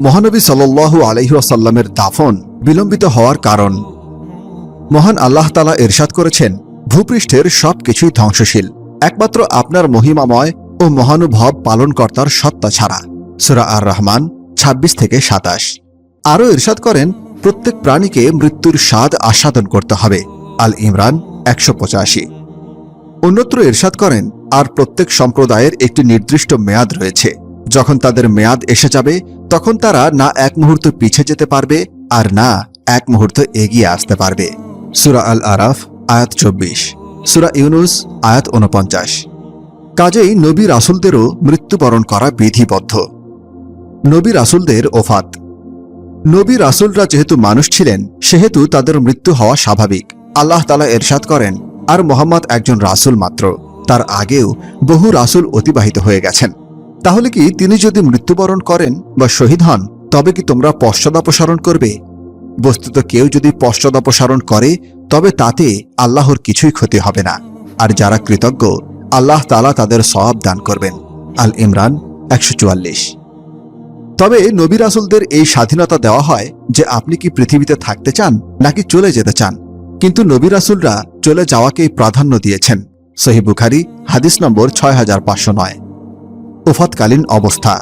মহানবী সাল্লু আলহিহাসাল্লামের দাফন বিলম্বিত হওয়ার কারণ। মহান আল্লাহ তালা এরশাদ করেছেন, ভূপৃষ্ঠের সব কিছুই ধ্বংসশীল। একমাত্র আপনার মহিমাময় ও মহানুভব পালনকর্তার সত্তা ছাড়া। সুরা আর রহমান ২৬ থেকে সাতাশ। আরও ইরশাদ করেন, প্রত্যেক প্রাণীকে মৃত্যুর স্বাদ আস্বাদন করতে হবে। আল ইমরান, একশো পঁচাশি। অন্যত্র ইরশাদ করেন, আর প্রত্যেক সম্প্রদায়ের একটি নির্দিষ্ট মেয়াদ রয়েছে। যখন তাদের মেয়াদ এসে যাবে, তখন তারা না এক মুহূর্ত পিছে যেতে পারবে আর না এক মুহূর্ত এগিয়ে আসতে পারবে। সুরা আল আরাফ আয়াত চব্বিশ। সুরা ইউনুস, আয়াত উনপঞ্চাশ কাজেই নবী রাসুলদেরও মৃত্যুবরণ করা বিধিবদ্ধ। নবী রাসুলদের ওফাত। নবী রাসুলরা যেহেতু মানুষ ছিলেন, সেহেতু তাদের মৃত্যু হওয়া স্বাভাবিক। আল্লাহ তালা এরশাদ করেন, আর মোহাম্মদ একজন রাসুল মাত্র। তার আগেও বহু রাসুল অতিবাহিত হয়ে গেছেন। তাহলে কি তিনি যদি মৃত্যুবরণ করেন বা শহীদ হন, তবে কি তোমরা পশ্চাদাপসারণ করবে? বস্তুত কেউ যদি পশ্চাদাপসারণ করে, তবে তাতে আল্লাহর কিছুই ক্ষতি হবে না। আর যারা কৃতজ্ঞ, আল্লাহ তালা তাদের সওয়াব দান করবেন। আল ইমরান একশো চুয়াল্লিশ। তবে নবী রাসুলদের এই স্বাধীনতা দেওয়া হয় যে আপনি কি পৃথিবীতে থাকতে চান নাকি চলে যেতে চান। কিন্তু নবী রাসুলরা চলে যাওয়াকেই প্রাধান্য দিয়েছেন। সহি বুখারি, হাদিস নম্বর ছয় হাজার পাঁচশো নয়। ওফাতকালীন অবস্থা।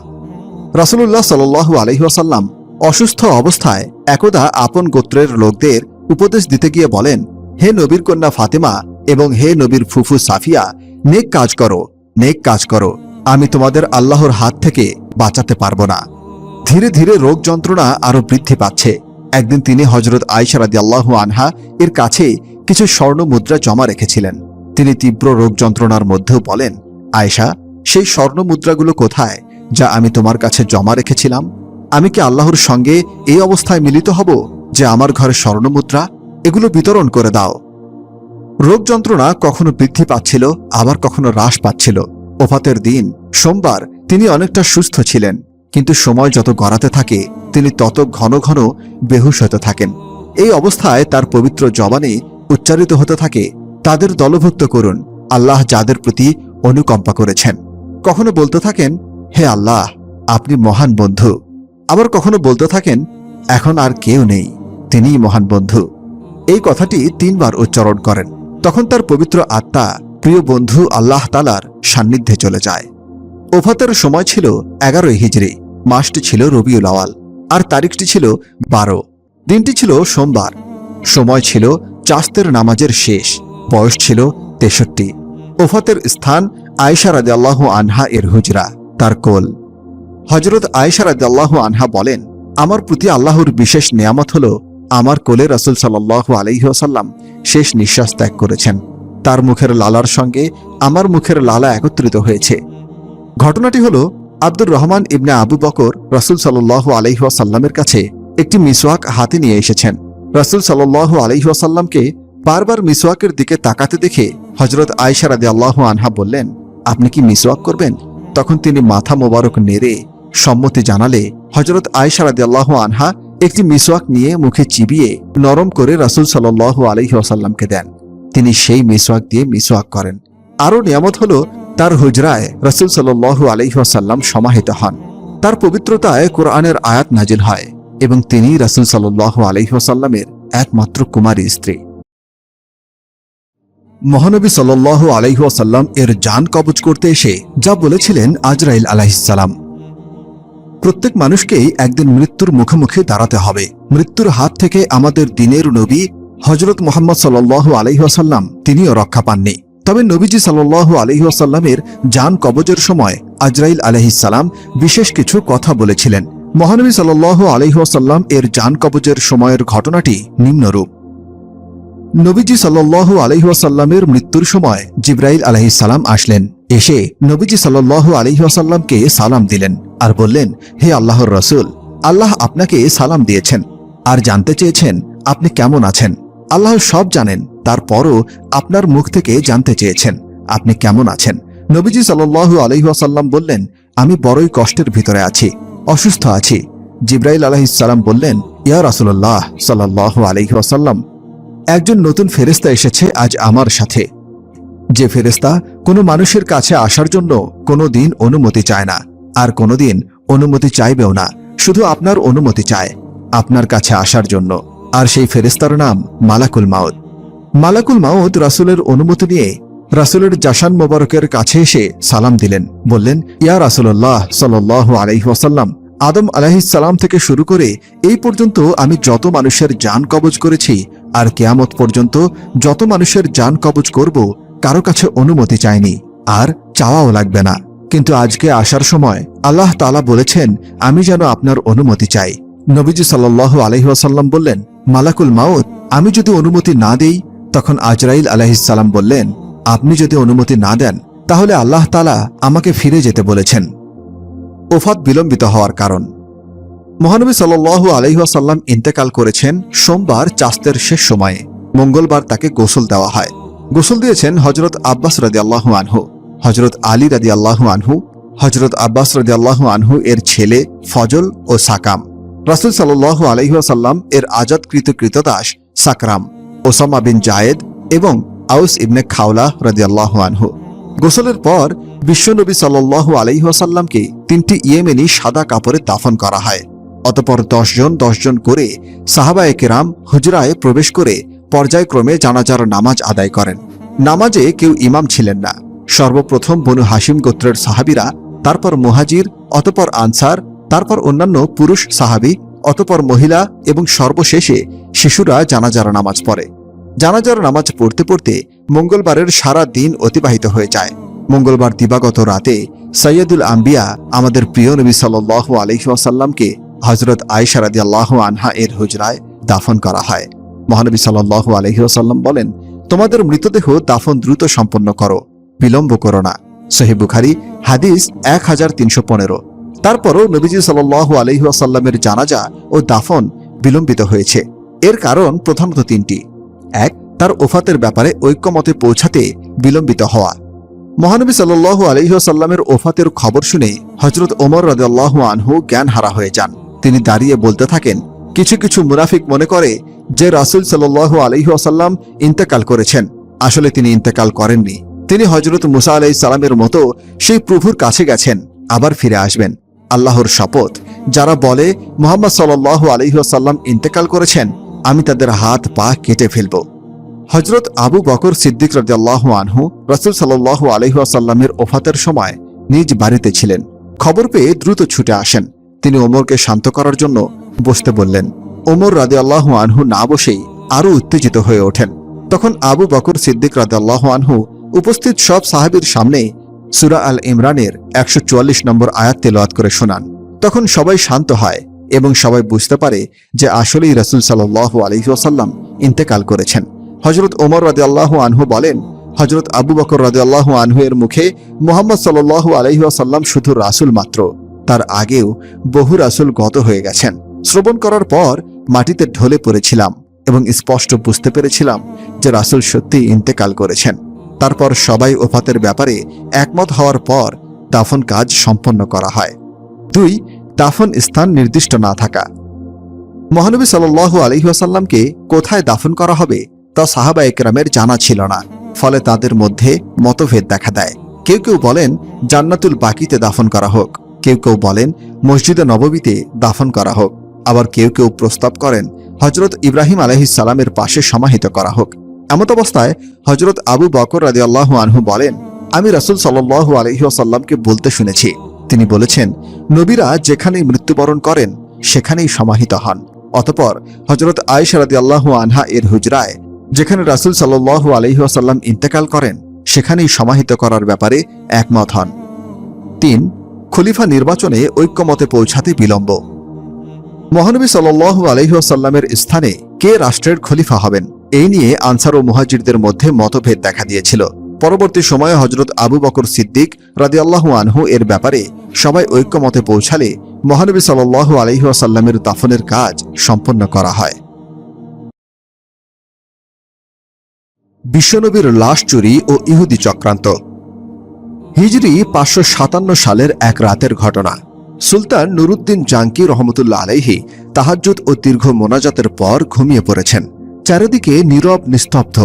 রাসুলুল্লাহ সাল্লু আলহিহাসাল্লাম অসুস্থ অবস্থায় একদা আপন গোত্রের লোকদের উপদেশ দিতে গিয়ে বলেন, হে নবীর কন্যা ফাতেমা এবং হে নবীর ফুফু সাফিয়া, নেক কাজ করো, নেক কাজ করো। আমি তোমাদের আল্লাহর হাত থেকে বাঁচাতে পারব না। ধীরে ধীরে রোগ যন্ত্রণা আরও বৃদ্ধি পাচ্ছে। একদিন তিনি হজরত আয়সারাদি আল্লাহ আনহা এর কাছে কিছু স্বর্ণ মুদ্রা জমা রেখেছিলেন। তিনি তীব্র রোগ যন্ত্রণার মধ্যেও বলেন, আয়েশা সেই স্বর্ণ মুদ্রাগুলো কোথায় যা আমি তোমার কাছে জমা রেখেছিলাম? আমি কি আল্লাহর সঙ্গে এই অবস্থায় মিলিত হব যে আমার ঘরে স্বর্ণ মুদ্রা এগুলো বিতরণ করে দাও। রোগ যন্ত্রণা কখনো বৃদ্ধি পাচ্ছিল, আবার কখনো হ্রাস পাচ্ছিল। ওফাতের দিন, সোমবার, তিনি অনেকটা সুস্থ ছিলেন, কিন্তু সময় যত গড়াতে থাকে, তিনি তত ঘন ঘন বেহুশ হতে থাকেন। এই অবস্থায় তার পবিত্র জবানে উচ্চারিত হতে থাকে, তাদের দলভুক্ত করুন, আল্লাহ যাদের প্রতি অনুকম্পা করেছেন। কখনো বলতে থাকেন, হে আল্লাহ, আপনি মহান বন্ধু। আবার কখনো বলতে থাকেন, এখন আর কেউ নেই, তিনিই মহান বন্ধু। এই কথাটি তিনবার উচ্চারণ করেন। তখন তার পবিত্র আত্মা, প্রিয় বন্ধু আল্লাহ তালার সান্নিধ্যে চলে যায়। ওফাতের সময় ছিল এগারোই হিজড়ি মাসটি ছিল রবিউল আওয়াল, আর তারিখটি ছিল বারো। দিনটি ছিল সোমবার, সময় ছিল চাস্তের নামাজের শেষ, বয়স ছিল তেষট্টি। ওফাতের স্থান আয়সা রাদে আল্লাহ আনহা এর হুজরা, তার কোল। হজরত আয়সা রাদে আল্লাহ আনহা বলেন, আমার প্রতি আল্লাহর বিশেষ নিয়ামত হল, আমার কোলে রসুল সাল্লাহ আলহিহাসাল্লাম শেষ নিঃশ্বাস ত্যাগ করেছেন। তার মুখের লালার সঙ্গে আমার মুখের লালা একত্রিত হয়েছে। ঘটনাটি হল, আব্দুর রহমান ইবনে আবু বকর রসুল সাল্লাহ আলহিহাসাল্লামের কাছে একটি মিসওয়াক হাতে নিয়ে এসেছেন। রসুল সাল্লাহ আলহিহাসাল্লামকে বারবার মিসওয়াকের দিকে তাকাতে দেখে হজরত আয়সা রাদে আল্লাহ আনহা বললেন আপনি কি মিসওয়াক করবেন? তখন তিনি মাথা মোবারক নেড়ে সম্মতি জানালে হজরত আয়সা রাদে আল্লাহ আনহা একটি মিসওয়াক নিয়ে মুখে চিবিয়ে নরম করে রাসুল সাল্লাহ আলহিহাসাল্লামকে দেন। তিনি সেই মিসওয়াক দিয়ে মিসওয়াক করেন। আরও নিয়ামত হল, তার হুজরায় রসুল সাল্লু আলহিহাসাল্লাম সমাহিত হন। তার পবিত্রতায় কোরআনের আয়াত নাজিল হয় এবং তিনি রসুল সাল্লাহ আলহিহাসাল্লামের একমাত্র কুমারী স্ত্রী। মহানবী সাল্লাহ আলহিহাসাল্লাম এর যান কবচ করতে এসে যা বলেছিলেন আজরাইল আলাহিসাল্লাম প্রত্যেক মানুষকেই একদিন মৃত্যুর মুখোমুখি দাঁড়াতে হবে। মৃত্যুর হাত থেকে আমাদের দিনের নবী হজরত মোহাম্মদ সাল্লাহ আলহিহাসাল্লাম তিনিও রক্ষা পাননি। তবে নবীজি সাল্লাহ আলহিহাসাল্লামের যান কবজের সময় আজরাইল আলহিসাল্লাম বিশেষ কিছু কথা বলেছিলেন। মহানবী সাল্লাহ আলহিহাসাল্লাম এর যান কবজের সময়ের ঘটনাটি নিম্নরূপ। নবীজি সাল্লাহ আলহিহাসাল্লামের মৃত্যুর সময় জিব্রাইল আলহিসাল্লাম আসলেন। এসে নবীজি সাল্লাহ আলহিহাসাল্লামকে সালাম দিলেন আর বললেন, হে আল্লাহর রসুল, আল্লাহ আপনাকে সালাম দিয়েছেন আর জানতে চেয়েছেন আপনি কেমন আছেন। আল্লাহ সব জানেন, তারপরও আপনার মুখ থেকে জানতে চেয়েছেন আপনি কেমন আছেন। নবীজি সাল্লাহ আলহিহাসাল্লাম বললেন, আমি বড়ই কষ্টের ভিতরে আছি, অসুস্থ আছি। জিব্রাইল আলহিসাল্লাম বললেন, ইয়া রাসুল্লাহ সাল্লাহ আলহিহাসাল্লাম একজন নতুন ফেরেস্তা এসেছে আজ আমার সাথে। যে ফেরেস্তা কোনো মানুষের কাছে আসার জন্য কোনো দিন অনুমতি চায় না, আর কোনোদিন অনুমতি চাইবেও না, শুধু আপনার অনুমতি চায়, আপনার কাছে আসার জন্য। আর সেই ফেরেস্তার নাম মালাকুল মাউদ মালাকুল মাউদ রাসুলের অনুমতি নিয়ে রাসুলের জাসান মোবারকের কাছে এসে সালাম দিলেন, বললেন, ইয়া রাসুল্লাহ সাল আলহিহাসাল্লাম আদম আলাহিসাল্লাম থেকে শুরু করে এই পর্যন্ত আমি যত মানুষের যান কবজ করেছি আর কেয়ামত পর্যন্ত যত মানুষের যান কবজ করব, কারও কাছে অনুমতি চাইনি, আর চাওয়াও লাগবে না। কিন্তু আজকে আসার সময় আল্লাহ তালা বলেছেন, আমি যেন আপনার অনুমতি চাই। নবীজি সাল্লাহ আলহিহাসাল্লাম বললেন, মালাকুল মাউদ আমি যদি অনুমতি না দেই? তখন আজরাইল আলাহিসাল্লাম বললেন, আপনি যদি অনুমতি না দেন, তাহলে আল্লাহ তালা আমাকে ফিরে যেতে বলেছেন। ওফাত বিলম্বিত হওয়ার কারণ। মহানবী সাল্লু আলহিহাসাল্লাম ইন্তেকাল করেছেন সোমবার চাস্তের শেষ সময়ে। মঙ্গলবার তাকে গোসল দেওয়া হয়। গোসল দিয়েছেন হজরত আব্বাস রাজি আল্লাহু আনহু। হজরত আলী রাজি আল্লাহু আনহু হজরত আব্বাস রাজি আল্লাহু আনহু এর ছেলে ফজল ও সাকাম। রাসুল সাল্লাহ আলহিহাসাল্লাম এর আজাদকৃত কৃতদাস সাকরাম, ওসামা বিন জায়েদ এবং আউস ইবনে খাওলা রাজি আল্লাহু আনহু। গোসলের পর বিশ্বনবী সাল্লাহ আলহিহাসাল্লামকে তিনটি ইয়েমেনি সাদা কাপড়ে দাফন করা হয়। অতপর দশজন দশজন করে সাহাবা একেরাম হুজরায় প্রবেশ করে পর্যায়ক্রমে জানাজার নামাজ আদায় করেন। নামাজে কেউ ইমাম ছিলেন না। সর্বপ্রথম বনু হাসিম গোত্রের সাহাবিরা, তারপর মুহাজির, অতপর আনসার, তারপর অন্যান্য পুরুষ সাহাবি, অতপর মহিলা এবং সর্বশেষে শিশুরা জানাজার নামাজ পড়ে। জানাজার নামাজ পড়তে পড়তে মঙ্গলবারের সারা দিন অতিবাহিত হয়ে যায়। মঙ্গলবার দিবাগত রাতে সৈয়দুল আম্বিয়া, আমাদের প্রিয় নবী সাল আলহিহাসাল্লামকে হজরত আয়সারাদি আল্লাহ আনহা এর হুজরায় দাফন করা হয়। মহানবী সাল্লাহ আলহিহাসাল্লাম বলেন, তোমাদের মৃতদেহ দাফন দ্রুত সম্পন্ন করো, বিলম্ব করো না। সহি বুখারি, হাদিস এক হাজার তিনশো পনেরো। তারপরও নবীজি সাল্লাহ আলহিহাসাল্লামের জানাজা ও দাফন বিলম্বিত হয়েছে। এর কারণ প্রধানত তিনটি। এক, তার ওফাতের ব্যাপারে ঐক্যমতে পৌঁছাতে বিলম্বিত হওয়া। মহানবী সাল্লু আলহিহাসাল্লামের ওফাতের খবর শুনে হজরত ওমর রাজাল্লাহ আনহু জ্ঞান হারা হয়ে যান। তিনি দাঁড়িয়ে বলতে থাকেন। কিছু কিছু মুনাফিক মনে করে যে রাসুল সাল্লু আলহিহাসাল্লাম ইন্তেকাল করেছেন। আসলে তিনি ইন্তেকাল করেননি। তিনি হজরত মুসা আলাই সালামের মতো সেই প্রভুর কাছে গেছেন, আবার ফিরে আসবেন। আল্লাহর শপথ। যারা বলে, মোহাম্মদ সাল্লাহ আলহিহাসাল্লাম ইন্তেকাল করেছেন, আমি তাদের হাত পা কেটে ফেলব। হজরত আবু বকর সিদ্দিক রাজিয়াল্লাহ আনহু রসুল সাল্লাহ আলহিহাসাল্লামের ওফাতের সময় নিজ বাড়িতে ছিলেন। খবর পেয়ে দ্রুত ছুটে আসেন। তিনি ওমরকে শান্ত করার জন্য বসতে বললেন। ওমর রাজিয়াল্লাহ আনহু না বসেই আরও উত্তেজিত হয়ে ওঠেন। তখন আবু বকর সিদ্দিক রাজিয়াল্লাহ আনহু উপস্থিত সব সাহাবির সামনে সুরা আল ইমরানের একশো চুয়াল্লিশ নম্বর আয়াত তেলোয়াত করে শোনান। তখন সবাই শান্ত হয় এবং সবাই বুঝতে পারে যে আসলেই রসুল সাল্লাহ আলহিহাসাল্লাম ইন্তেকাল করেছেন। হজরত ওমর রাদে আল্লাহ আনহু বলেন হজরত আবু বকর রাদে আল্লাহ আনহু এর মুখে মোহাম্মদ সাল্লাহ আলহিহাসাল্লাম শুধু রাসুল মাত্র। তার আগেও বহু রাসুল গত হয়ে গেছেন। শ্রবণ করার পর মাটিতে ঢলে পড়েছিলাম এবং স্পষ্ট বুঝতে পেরেছিলাম যে রাসুল সত্যি ইন্তেকাল করেছেন। তারপর সবাই ওফাতের ব্যাপারে একমত হওয়ার পর দাফন কাজ সম্পন্ন করা হয়। দুই, দাফন স্থান নির্দিষ্ট না থাকা। মহানবী সাল্লু আলহিহাসাল্লামকে কোথায় দাফন করা হবে তা সাহাবা একরামের জানা ছিল না, ফলে তাদের মধ্যে মতভেদ দেখা দেয়। কেউ কেউ বলেন, জান্নাতুল বাকিতে দাফন করা হোক। কেউ কেউ বলেন, মসজিদে নববীতে দাফন করা হোক। আবার কেউ কেউ প্রস্তাব করেন হজরত ইব্রাহিম আলহিসাল্লামের পাশে সমাহিত করা হোক। এমত অবস্থায় হজরত আবু বকর রাজি আল্লাহ আনহু বলেন, আমি রাসুল সাল্লু আলহিহাসাল্লামকে বলতে শুনেছি। তিনি বলেছেন, নবীরা যেখানেই মৃত্যুবরণ করেন, সেখানেই সমাহিত হন। অতপর হজরত আয়সারাদি আল্লাহ আনহা এর হুজরায়, যেখানে রাসুল সাল্লু আলহিহাসাল্লাম ইন্তেকাল করেন, সেখানেই সমাহিত করার ব্যাপারে একমত হন। তিন খলিফা নির্বাচনে ঐক্যমতে পৌঁছাতে বিলম্ব। মহানবী সাল্লু আলহিহাসাল্লামের স্থানে কে রাষ্ট্রের খলিফা হবেন? এই নিয়ে আনসার ও মুহাজিরদের মধ্যে মতভেদ দেখা দিয়েছিল। পরবর্তী সময়ে হজরত আবু বকর সিদ্দিক রাদিয়াল্লাহু আনহু এর ব্যাপারে সবাই ঐক্যমতে পৌঁছালে মহানবী সাল্লাহ আলহিহাসাল্লামের দাফনের কাজ সম্পন্ন করা হয়। বিশ্বনবীর লাশ চুরি ও ইহুদি চক্রান্ত। হিজরি পাঁচশো সাতান্ন সালের এক রাতের ঘটনা। সুলতান নুরুদ্দিন জাঙ্কি রহমতুল্লা আলাইহি তাহাজ্জুদ ও দীর্ঘ মোনাজাতের পর ঘুমিয়ে পড়েছেন। চারিদিকে নীরব, নিস্তব্ধ,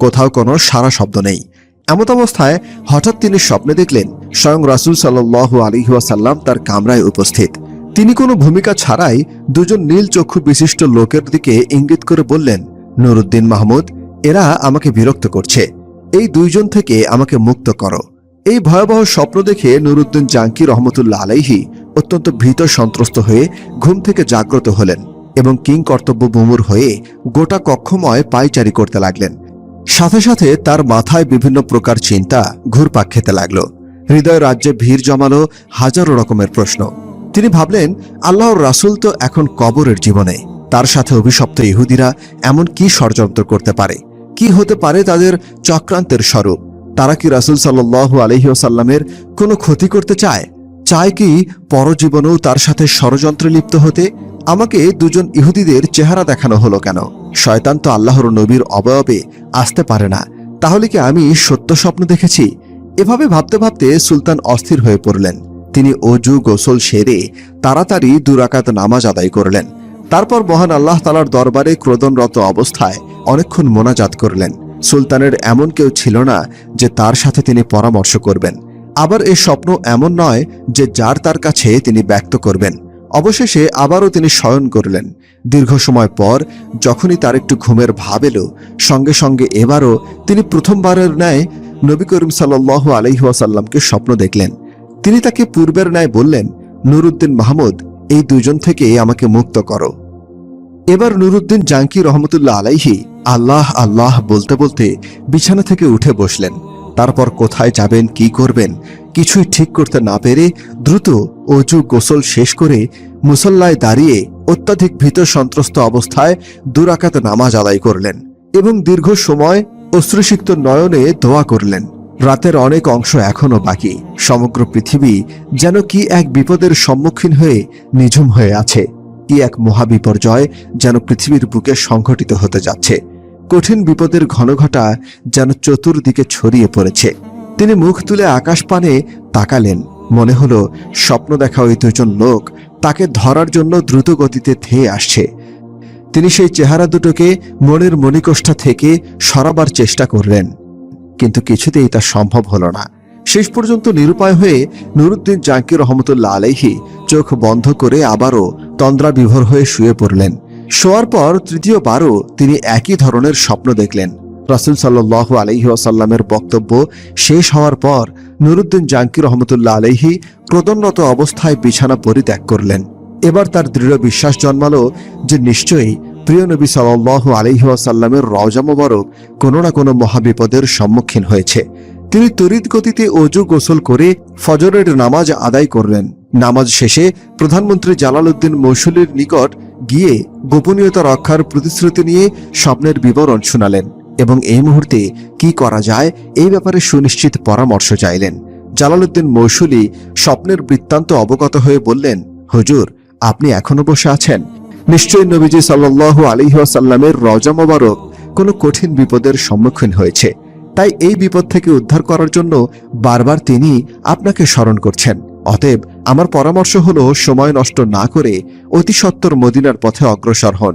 কোথাও কোনো সারা শব্দ নেই। এমত অবস্থায় হঠাৎ তিনি স্বপ্নে দেখলেন, স্বয়ং রাসুল সাল্লু আলিহাসাল্লাম তার কামরায় উপস্থিত। তিনি কোনো ভূমিকা ছাড়াই দুজন নীল চক্ষু বিশিষ্ট লোকের দিকে ইঙ্গিত করে বললেন, নুরুদ্দিন মাহমুদ, এরা আমাকে বিরক্ত করছে। এই দুইজন থেকে আমাকে মুক্ত করো। এই ভয়াবহ স্বপ্ন দেখে নুরুদ্দিন জাঙ্কি রহমতুল্লাহ আলাইহি অত্যন্ত ভীত সন্ত্রস্ত হয়ে ঘুম থেকে জাগ্রত হলেন এবং কিং কর্তব্য বুমুর হয়ে গোটা কক্ষময় পাইচারি করতে লাগলেন। সাথে সাথে তার মাথায় বিভিন্ন প্রকার চিন্তা ঘুরপাক খেতে লাগল। হৃদয় রাজ্যে ভিড় জমালো হাজারো রকমের প্রশ্ন। তিনি ভাবলেন, আল্লাহর রাসূল তো এখন কবরের জীবনে। তার সাথে অভিশপ্ত ইহুদিরা এমন কি ষড়যন্ত্র করতে পারে? কি হতে পারে তাদের চক্রান্তের স্বরূপ? তারা কি রাসূল সাল্লাল্লাহু আলাইহি ওয়াসাল্লামের কোনো ক্ষতি করতে চায়? চায় কি পরজীবনেও তার সাথে ষড়যন্ত্রে লিপ্ত হতে? আমাকে দুজন ইহুদিদের চেহারা দেখানো হলো কেন? শয়তান তো আল্লাহর নবীর অবয়বে আসতে পারে না। তাহলে কি আমি সত্য স্বপ্ন দেখেছি? এভাবে ভাবতে ভাবতে সুলতান অস্থির হয়ে পড়লেন। তিনি অজু গোসল সেরে তাড়াতাড়ি দুরাকাত নামাজ আদায় করলেন। তারপর মহান আল্লাহ তালার দরবারে ক্রোদনরত অবস্থায় অনেকক্ষণ মোনাজাত করলেন। সুলতানের এমন কেউ ছিল না যে তার সাথে তিনি পরামর্শ করবেন। আবার এই স্বপ্ন এমন নয় যে যার তার কাছে তিনি ব্যক্ত করবেন। অবশেষে আবারও তিনি শয়ন করলেন। দীর্ঘ সময় পর যখনই তার একটু ঘুমের ভাব এলো, সঙ্গে সঙ্গে এবারও তিনি প্রথমবারের ন্যায় নবী করিম সাল্লাহ আলহিহাসাল্লামকে স্বপ্ন দেখলেন। তিনি তাকে পূর্বের ন্যায় বললেন, নুরুদ্দিন মাহমুদ, এই দুজন থেকে আমাকে মুক্ত করো। এবার নুরুদ্দিন জাঙ্কি রহমতুল্লাহ আলাইহি আল্লাহ আল্লাহ বলতে বলতে বিছানা থেকে উঠে বসলেন। তারপর কোথায় যাবেন, কি করবেন, কিছুই ঠিক করতে না পেরে দ্রুত অজু গোসল শেষ করে মুসল্লায় দাঁড়িয়ে অত্যাধিক ভীত সন্ত্রস্ত অবস্থায় দুরাকাত নামাজ আদায় করলেন এবং দীর্ঘ সময় অশ্রুসিক্ত নয়নে দোয়া করলেন। রাতের অনেক অংশ এখনও বাকি। সমগ্র পৃথিবী যেন কি এক বিপদের সম্মুখীন হয়ে নিঝুম হয়ে আছে। কি এক মহাবিপর্যয় যেন পৃথিবীর বুকে সংঘটিত হতে যাচ্ছে। কঠিন বিপদের ঘনঘটা যেন চতুর্দিকে ছড়িয়ে পড়েছে। তিনি মুখ তুলে আকাশ পানে তাকালেন। মনে হলো, স্বপ্ন দেখা ওই দুজন লোক তাকে ধরার জন্য দ্রুত গতিতে ধেয়ে আসছে। তিনি সেই চেহারা দুটোকে মনের মণিকোষ্ঠা থেকে সরাবার চেষ্টা করলেন। কিন্তু কিছুতেই তা সম্ভব হলো না। শেষ পর্যন্ত নিরুপায় হয়ে নুরুদ্দিন জাঙ্কি রহমতুল্লাহ আলাইহি চোখ বন্ধ করে আবারও তন্দ্রা বিভোর হয়ে শুয়ে পড়লেন। শোয়ার পর তৃতীয়বারও তিনি একই ধরনের স্বপ্ন দেখলেন। রাসুল সাল্লাহ আলহি আসাল্লামের বক্তব্য শেষ হওয়ার পর নুরুদ্দিন জাঙ্কি রহমতুল্লাহ আলহি ক্রদনরত অবস্থায় বিছানা পরিত্যাগ করলেন। এবার তার দৃঢ় বিশ্বাস জন্মালো যে নিশ্চয়ই প্রিয় নবী সাল্লাহ আলহি আসাল্লামের রওজা মোবারক কোনো না কোনো মহাবিপদের সম্মুখীন হয়েছে। তিনি তড়িৎ গতিতে অজু গোসল করে ফজরের নামাজ আদায় করলেন। নামাজ শেষে প্রধানমন্ত্রী জালালউদ্দিন মৌসুলির নিকট গিয়ে গোপনীয়তা রক্ষার প্রতিশ্রুতি নিয়ে স্বপ্নের বিবরণ শোনালেন এবং এই মুহূর্তে কি করা যায় এই ব্যাপারে সুনিশ্চিত পরামর্শ চাইলেন। জালালউদ্দিন মৌসুলি স্বপ্নের বৃত্তান্ত অবগত হয়ে বললেন, হুজুর, আপনি এখনও বসে আছেন? নিশ্চয়ই নবীজি সাল্লাল্লাহু আলাইহি ওয়াসাল্লামের রজা মোবারক কোনো কঠিন বিপদের সম্মুখীন হয়েছে। তাই এই বিপদ থেকে উদ্ধার করার জন্য বারবার তিনি আপনাকে স্মরণ করছেন। অতএব আমার পরামর্শ হলো সময় নষ্ট না করে অতি সত্বর মদিনার পথে অগ্রসর হন।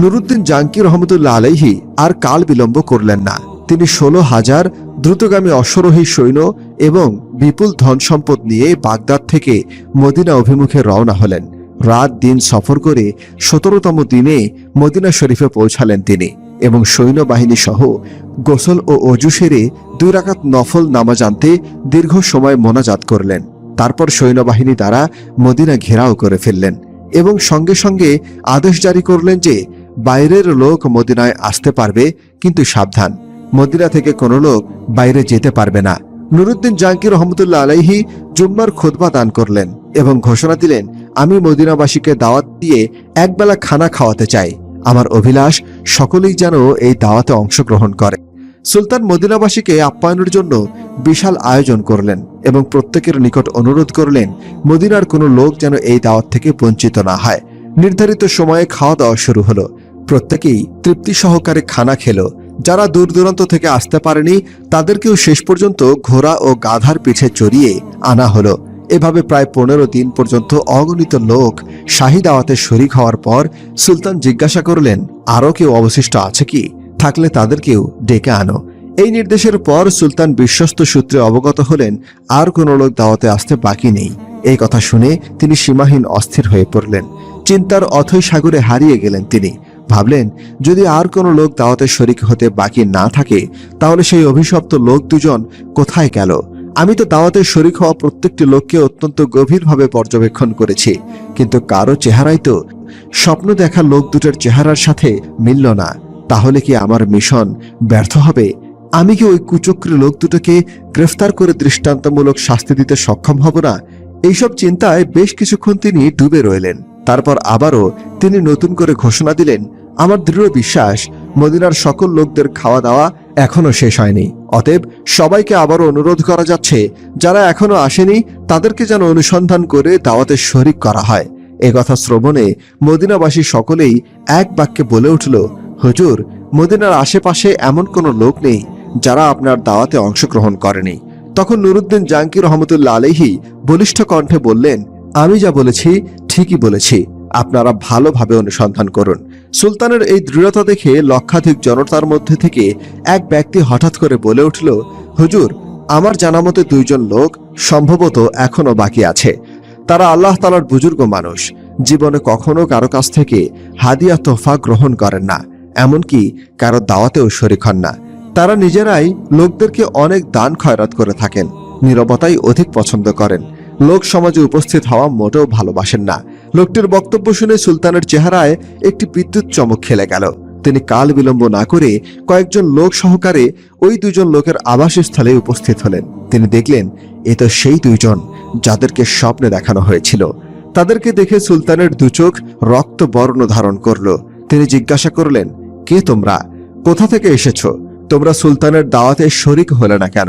নুরুদ্দিন জাঙ্কি রহমতুল্লাহ আলাইহি আর কাল বিলম্ব করলেন না। তিনি ষোলো হাজার দ্রুতগামী অশ্বরোহী সৈন্য এবং বিপুল ধন সম্পদ নিয়ে বাগদাদ থেকে মদিনা অভিমুখে রওনা হলেন। রাত দিন সফর করে সতেরোতম দিনে মদিনা শরীফে পৌঁছালেন তিনি। এবং সৈন্যবাহিনী সহ গোসল ও অজু সেরে দুই রাকাত নফল নামাজ আনতে দীর্ঘ সময় মোনাজাত করলেন। তারপর সৈন্যবাহিনী দ্বারা মদিনা ঘেরাও করে ফেললেন এবং সঙ্গে সঙ্গে আদেশ জারি করলেন যে, বাইরের লোক মদিনায় আসতে পারবে, কিন্তু সাবধান। মদিনা থেকে কোনো লোক বাইরে যেতে পারবে না। নুরুদ্দিন জাঙ্কি রহমতুল্লাহ আলাইহি জুম্মার খোদবা দান করলেন এবং ঘোষণা দিলেন, আমি মদিনাবাসীকে দাওয়াত দিয়ে একবেলা খানা খাওয়াতে চাই। আমার অভিলাষ, সকলেই যেন এই দাওয়াতে অংশগ্রহণ করে। সুলতান মদিনাবাসীকে আপ্যায়নের জন্য বিশাল আয়োজন করলেন এবং প্রত্যেকের নিকট অনুরোধ করলেন, মদিনার কোনো লোক যেন এই দাওয়াত থেকে বঞ্চিত না হয়। নির্ধারিত সময়ে খাওয়া দাওয়া শুরু হলো। প্রত্যেকেই তৃপ্তি সহকারে খানা খেল। যারা দূর দূরান্ত থেকে আসতে পারেনি, তাদেরকেও শেষ পর্যন্ত ঘোড়া ও গাধার পিঠে চড়িয়ে আনা হলো। এভাবে প্রায় পনেরো দিন পর্যন্ত অগণিত লোক শাহী দাওয়াতে শরিক হওয়ার পর সুলতান জিজ্ঞাসা করলেন আরও কেউ অবশিষ্ট আছে কি? থাকলে তাদেরকেও ডেকে আনো। এই নির্দেশের পর সুলতান বিশ্বস্ত সূত্রে অবগত হলেন, আর কোনো লোক দাওয়াতে আসতে বাকি নেই। এই কথা শুনে তিনি সীমাহীন অস্থির হয়ে পড়লেন। চিন্তার অথৈ সাগরে হারিয়ে গেলেন তিনি। ভাবলেন, যদি আর কোনো লোক দাওয়াতে শরিক হতে বাকি না থাকে, তাহলে সেই অভিশপ্ত লোক দুজন কোথায় গেল? আমি তো দাওয়াতের শরিক হওয়া প্রত্যেকটি লোককে অত্যন্ত গভীরভাবে পর্যবেক্ষণ করেছি, কিন্তু কারও চেহারাই তো স্বপ্ন দেখা লোক দুটোর চেহারার সাথে মিলল না। তাহলে কি আমার মিশন ব্যর্থ হবে? আমি কি ওই কুচক্রী লোক দুটোকে গ্রেফতার করে দৃষ্টান্তমূলক শাস্তি দিতে সক্ষম হব না? এইসব চিন্তায় বেশ কিছুক্ষণ তিনি ডুবে রইলেন। তারপর আবারও তিনি নতুন করে ঘোষণা দিলেন, আমার দৃঢ় বিশ্বাস, মদিনার সকল লোকদের খাওয়া দাওয়া এখনও শেষ হয়নি। অতএব সবাইকে আবারও অনুরোধ করা যাচ্ছে, যারা এখনও আসেনি, তাদেরকে যেন অনুসন্ধান করে দাওয়াতে শরিক করা হয়। এ কথা শ্রবণে মদিনাবাসী সকলেই এক বাক্যে বলে উঠল, হুজুর, মদিনার আশেপাশে এমন কোনো লোক নেই যারা আপনার দাওয়াতে অংশগ্রহণ করেনি। তখন নুরুদ্দিন জাঙ্কির রহমতুল্লা আলহি বলিষ্ঠ কণ্ঠে বললেন, আমি যা বলেছি ঠিকই বলেছি। আপনারা ভালোভাবে অনুসন্ধান করুন। সুলতানের এই দৃঢ়তা দেখে লক্ষাধিক জনতার মধ্যে থেকে এক ব্যক্তি হঠাৎ করে বলে উঠল, হুজুর, আমার জানা মতে দুইজন লোক সম্ভবত এখনও বাকি আছে। তারা আল্লাহ তালার বুজুর্গ মানুষ। জীবনে কখনো কারও কাছ থেকে হাদিয়া তোফা গ্রহণ করেন না। এমনকি কারও দাওয়াতেও শরিক হন না। তারা নিজেরাই লোকদেরকে অনেক দান খয়রাত করে থাকেন। নীরবতাই অধিক পছন্দ করেন। লোক সমাজে উপস্থিত হওয়া মোটেও ভালোবাসেন না। লোকটির বক্তব্য শুনে সুলতানের চেহারায় একটি বিদ্যুৎ চমক খেলে গেল। তিনি কাল বিলম্ব না করে কয়েকজন লোক সহকারে ওই দুজন লোকের আবাসস্থলে উপস্থিত হলেন। তিনি দেখলেন, এ তো সেই দুইজন যাদেরকে স্বপ্নে দেখানো হয়েছিল। তাদেরকে দেখে সুলতানের দুচোখ রক্ত বর্ণ ধারণ করল। তিনি জিজ্ঞাসা করলেন, কে তোমরা? কোথা থেকে এসেছ? তোমরা সুলতানের দাওয়াতে শরিক হলে না কেন?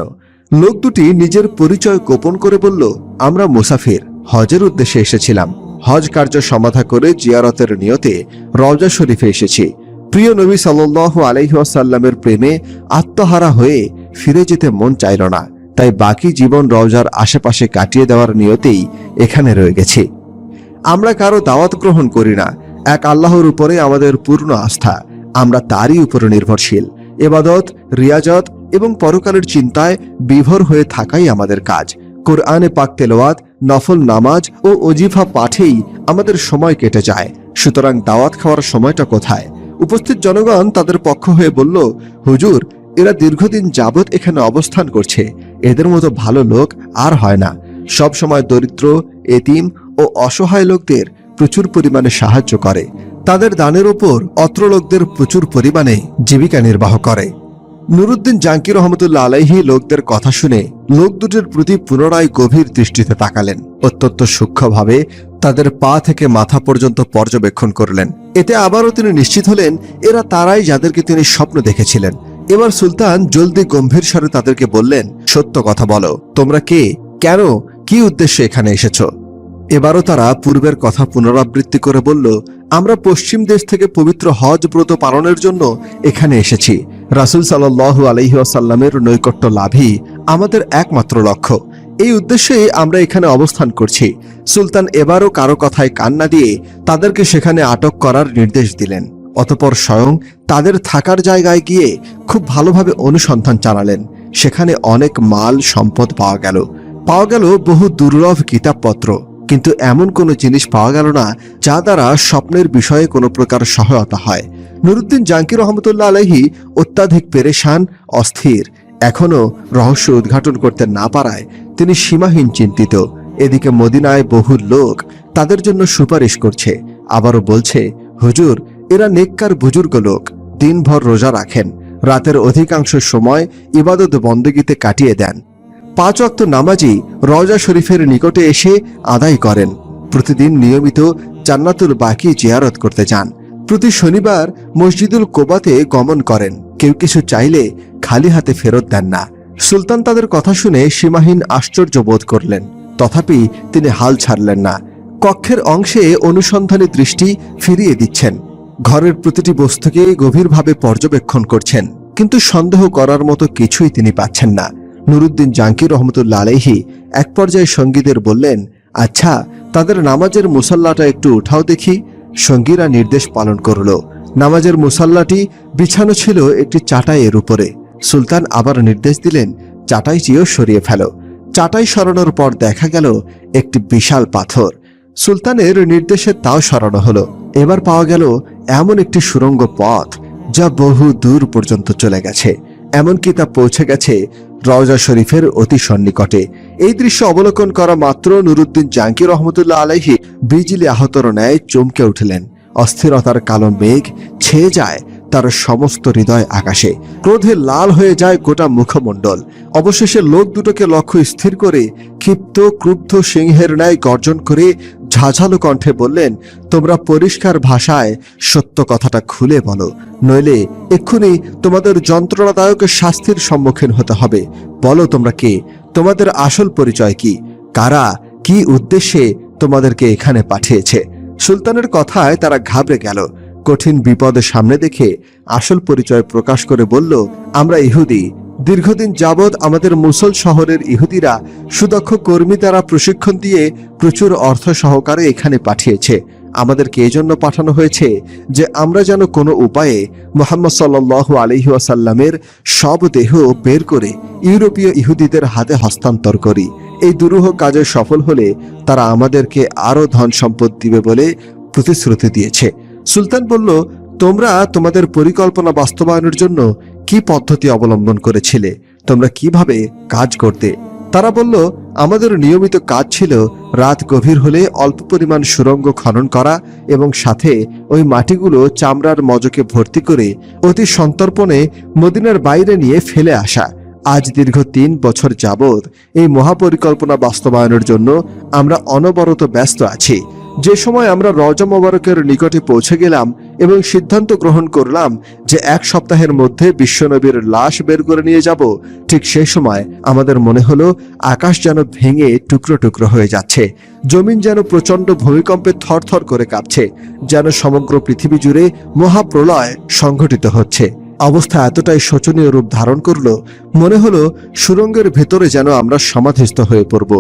লোক দুটি নিজের পরিচয় গোপন করে বলল, আমরা মুসাফির। হজের উদ্দেশ্যে এসেছিলাম। হজ কার্য সমাধা করে জিয়ারতের নিয়তে রওজা শরীফে এসেছি। প্রিয় নবী সাল্লাহ আলহিহাসাল্লামের প্রেমে আত্মহারা হয়ে ফিরে যেতে মন চাইল না। তাই বাকি জীবন রওজার আশেপাশে কাটিয়ে দেওয়ার নিয়তেই এখানে রয়ে গেছি। আমরা কারও দাওয়াত গ্রহণ করি না। এক আল্লাহর উপরে আমাদের পূর্ণ আস্থা। আমরা তারই উপরে নির্ভরশীল। এবাদত, রিয়াজত এবং পরকালের চিন্তায় বিভোর হয়ে থাকাই আমাদের কাজ। কোরআনে পাক তেলোয়াত নফল নামাজ ও অজিফা পাঠেই আমাদের সময় কেটে যায়। সুতরাং দাওয়াত খাওয়ার সময়টা কোথায়? উপস্থিত জনগণ তাদের পক্ষ হয়ে বলল, হুজুর, এরা দীর্ঘদিন যাবৎ এখানে অবস্থান করছে। এদের মতো ভালো লোক আর হয় না। সব সময় দরিদ্র, এতিম ও অসহায় লোকদের প্রচুর পরিমাণে সাহায্য করে। তাদের দানের ওপর অত্র লোকদের প্রচুর পরিমাণে জীবিকা নির্বাহ করে। নুরুদ্দিন জাঙ্কির রহমতুল্লাহ আলাইহি লোকদের কথা শুনে লোক দুটির প্রতি পুনরায় গভীর দৃষ্টিতে তাকালেন। অত্যন্ত সূক্ষ্মভাবে তাদের পা থেকে মাথা পর্যন্ত পর্যবেক্ষণ করলেন। এতে আবারও তিনি নিশ্চিত হলেন, এরা তারাই যাদেরকে তিনি স্বপ্ন দেখেছিলেন। এবার সুলতান জলদি গম্ভীর স্বরে তাদেরকে বললেন, সত্য কথা বলো, তোমরা কে? কেন? কি উদ্দেশ্যে এখানে এসেছ? এবারও তারা পূর্বের কথা পুনরাবৃত্তি করে বলল, আমরা পশ্চিম দেশ থেকে পবিত্র হজ ব্রত পালনের জন্য এখানে এসেছি। রাসুল সাল্লাহ আলহিহাসাল্লামের নৈকট্য লাভই আমাদের একমাত্র লক্ষ্য। এই উদ্দেশ্যেই আমরা এখানে অবস্থান করছি। সুলতান এবারও কারও কথায় কান্না দিয়ে তাদেরকে সেখানে আটক করার নির্দেশ দিলেন। অতপর স্বয়ং তাদের থাকার জায়গায় গিয়ে খুব ভালোভাবে অনুসন্ধান চালালেন। সেখানে অনেক মাল, সম্পদ পাওয়া গেল। পাওয়া গেল বহু দুর্লভ কিতাবপত্র। কিন্তু এমন কোনো জিনিস পাওয়া গেল না যা দ্বারা স্বপ্নের বিষয়ে কোনো প্রকার সহায়তা হয়। নুরুদ্দিন জাঙ্কির রহমতুল্লাহ আলহি অত্যাধিক পেরেশান, অস্থির, এখনও রহস্য উদ্ঘাটন করতে না পারায় তিনি সীমাহীন চিন্তিত। এদিকে মদিনায় বহু লোক তাদের জন্য সুপারিশ করছে। আবারও বলছে, হুজুর, এরা নেককার বুজুর্গ লোক। দিনভর রোজা রাখেন। রাতের অধিকাংশ সময় ইবাদত বন্দগিতে কাটিয়ে দেন। পাঁচ অক্ত নামাজি রওজা শরীফের নিকটে এসে আদায় করেন। প্রতিদিন নিয়মিত জান্নাতুল বাকি জিয়ারত করতে যান। প্রতি শনিবার মসজিদুল কোবাতে গমন করেন। কেউ কিছু চাইলে খালি হাতে ফেরত দেন না। সুলতান তাদের কথা শুনে সীমাহীন আশ্চর্য বোধ করলেন। তথাপি তিনি হাল ছাড়লেন না। কক্ষের অংশে অনুসন্ধানী দৃষ্টি ফিরিয়ে দিচ্ছেন। ঘরের প্রতিটি বস্তুকে গভীরভাবে পর্যবেক্ষণ করছেন। কিন্তু সন্দেহ করার মতো কিছুই তিনি পাচ্ছেন না। নুরুদ্দিন জাঙ্কির রহমতুল্লা আলাইহি এক পর্যায়ে সঙ্গীদের বললেন আচ্ছা তাদের নামাজের মুসাল্লাটা একটু উঠাও দেখি। সঙ্গীরা নির্দেশ পালন করল। নামাজের মুসাল্লাটি বিছানো ছিল একটি চাটাইয়ের উপরে। সুলতান আবার নির্দেশ দিলেন, চাটাইটিও সরিয়ে ফেলো। চাটাই সরানোর পর দেখা গেল একটি বিশাল পাথর। সুলতানের নির্দেশে তাও সরানো হলো। এবার পাওয়া গেল এমন একটি সুরঙ্গ পথ, যা বহু দূর পর্যন্ত চলে গেছে। এমনকি তা পৌঁছে গেছে রওজা শরীফের অতি সন্নিকটে। এই দৃশ্য অবলোকন করা মাত্র নুরুদ্দিন জাঙ্কির রহমতুল্লাহ আলাইহি বিজলি আহতর ন্যায় চমকে উঠলেন। অস্থিরতার কালো মেঘ ছেয়ে যায় তার সমস্ত হৃদয় আকাশে। ক্রোধে লাল হয়ে যায় গোটা মুখমণ্ডল। অবশেষে লোক দুটোকে লক্ষ্য স্থির করে ক্ষিপ্ত ক্রুব্ধ সিংহের ন্যায় গর্জন করে ঝাঝালো কণ্ঠে বললেন, তোমরা পরিষ্কার ভাষায় সত্য কথাটা খুলে বলো। নইলে এক্ষুনি তোমাদের যন্ত্রণাদায়ক শাস্তির সম্মুখীন হতে হবে। বলো তোমরা কে? তোমাদের আসল পরিচয় কি? কারা? কি উদ্দেশ্যে তোমাদেরকে এখানে পাঠিয়েছে? সুলতানের কথায় তারা ঘাবড়ে গেল। কঠিন বিপদের সামনে দেখে আসল পরিচয় প্রকাশ করে বলল, আমরা ইহুদি। দীর্ঘদিন যাবৎ আমাদের মুসল শহরের ইহুদিরা সুদক্ষ কর্মী দ্বারা প্রশিক্ষণ দিয়ে প্রচুর অর্থ সহকারে এখানে পাঠিয়েছে। আমাদেরকে এজন্য পাঠানো হয়েছে যে আমরা যেন কোনো উপায়ে মোহাম্মদ সাল্লাহ আলহি আসাল্লামের সব দেহ বের করে ইউরোপীয় ইহুদিদের হাতে হস্তান্তর করি। এই দুরূহ কাজে সফল হলে তারা আমাদেরকে আরও ধন সম্পদ দিবে বলে প্রতিশ্রুতি দিয়েছে। সুলতান বলল, তোমরা তোমাদের পরিকল্পনা বাস্তবায়নের জন্য কি পদ্ধতি অবলম্বন করেছিলে? তোমরা কীভাবে কাজ করতে? তারা বলল, আমাদের নিয়মিত কাজ ছিল রাত গভীর হলে অল্প পরিমাণ সুরঙ্গ খনন করা এবং সাথে ওই মাটিগুলো চামড়ার মজকে ভর্তি করে অতি সন্তর্পণে মদিনার বাইরে নিয়ে ফেলে আসা। আজ দীর্ঘ তিন বছর যাবৎ এই মহাপরিকল্পনা বাস্তবায়নের জন্য আমরা অনবরত ব্যস্ত আছি। যে সময় আমরা রজা মোবারকের নিকটে পৌঁছে গেলাম এবং সিদ্ধান্ত গ্রহণ করলাম যে এক সপ্তাহের মধ্যে বিশ্বনবীর লাশ বের করে নিয়ে যাব, ঠিক সেই সময় আমাদের মনে হলো আকাশ যেন ভেঙে টুকরো টুকরো হয়ে যাচ্ছে, জমিন যেন প্রচণ্ড ভূমিকম্পে থরথর করে কাঁপছে, যেন সমগ্র পৃথিবী জুড়ে মহাপ্রলয় সংঘটিত হচ্ছে। অবস্থা এতটাই শোচনীয় রূপ ধারণ করল, মনে হলো সুরঙ্গের ভেতরে যেন আমরা সমাধিস্থ হয়ে পড়ব।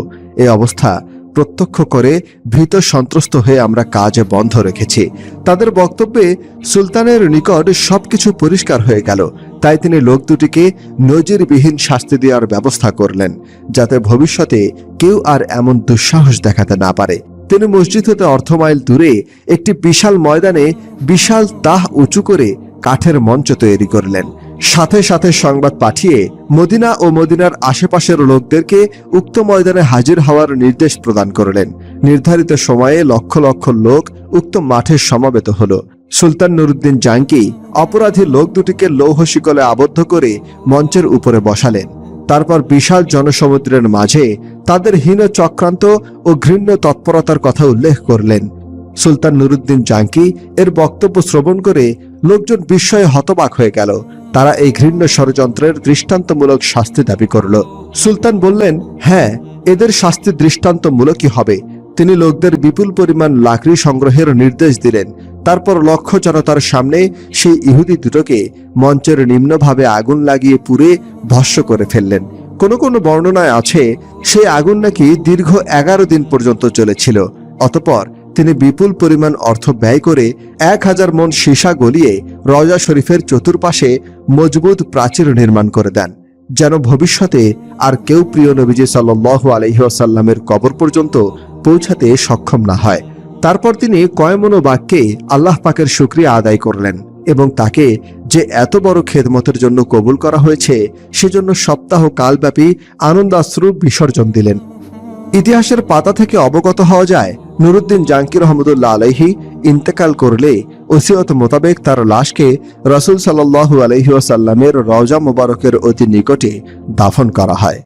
এই অবস্থা প্রত্যক্ষ করে ভীত সন্ত্রস্ত হয়ে আমরা কাজ বন্ধ রেখেছি। তাদের বক্তব্যে সুলতানের নিকট সবকিছু পরিষ্কার হয়ে গেল। তাই তিনি লোক দুটিকে নজিরবিহীন শাস্তি দেওয়ার ব্যবস্থা করলেন, যাতে ভবিষ্যতে কেউ আর এমন দুঃসাহস দেখাতে না পারে। তিনি মসজিদ হতে অর্ধ মাইল দূরে একটি বিশাল ময়দানে বিশাল তাহ উঁচু করে কাঠের মঞ্চ তৈরি করলেন। সাথে সাথে সংবাদ পাঠিয়ে মদিনা ও মদিনার আশেপাশের লোকদেরকে উক্ত ময়দানে হাজির হওয়ার নির্দেশ প্রদান করলেন। নির্ধারিত সময়ে লক্ষ লক্ষ লোক উক্ত মাঠে সমাবেত হল। সুলতান নুরুদ্দিন জাঙ্কি অপরাধী লোক দুটিকে লৌহ শিকলে আবদ্ধ করে মঞ্চের উপরে বসালেন। তারপর বিশাল জনসমুদ্রের মাঝে তাদের হীন চক্রান্ত ও ঘৃণ্য তৎপরতার কথা উল্লেখ করলেন। সুলতান নুরুদ্দিন জাঙ্কি এর বক্তব্য শ্রবণ করে লোকজন বিস্ময়ে হতবাক হয়ে গেল। তারা এই ঘৃণ্য ষড়যন্ত্রের দৃষ্টান্তমূলক শাস্তি দাবি করল। সুলতান বললেন হ্যাঁ এদের শাস্তি দৃষ্টান্তমূলকই হবে। তিনি লোকদের বিপুল পরিমাণ লাকড়ি সংগ্রহের নির্দেশ দিলেন। তারপর লক্ষ জনতার সামনে সেই ইহুদি দুটোকে মঞ্চের নিম্নভাবে আগুন লাগিয়ে পুড়ে ভস্য করে ফেললেন। কোনো কোনো বর্ণনায় আছে, সেই আগুন নাকি দীর্ঘ এগারো দিন পর্যন্ত চলেছিল। অতপর তিনি বিপুল পরিমাণ অর্থ ব্যয় করে এক হাজার মন সীসা গলিয়ে রজা শরীফের চতুর্পাশে মজবুত প্রাচীর নির্মাণ করে দেন, যেন ভবিষ্যতে আর কেউ প্রিয় নবীজি সাল্লাহ আলহিহাসাল্লামের কবর পর্যন্ত পৌঁছাতে সক্ষম না হয়। তারপর তিনি কয়মনো বাক্যে আল্লাহ পাকের শুক্রিয়া আদায় করলেন এবং তাকে যে এত বড় খেদমতের জন্য কবুল করা হয়েছে, সেজন্য সপ্তাহ কালব্যাপী আনন্দাশ্রু বিসর্জন দিলেন। ইতিহাসের পাতা থেকে অবগত হওয়া যায় নুরুদ্দিন জাঙ্কির রহমদুল্লাহ আলহি ইন্তেকাল করলে ওসিয়ত মোতাবেক তার লাশকে রসুল সাল্লু আলহিউসাল্লামের রওজা মোবারকের অতি নিকটে দাফন করা হয়।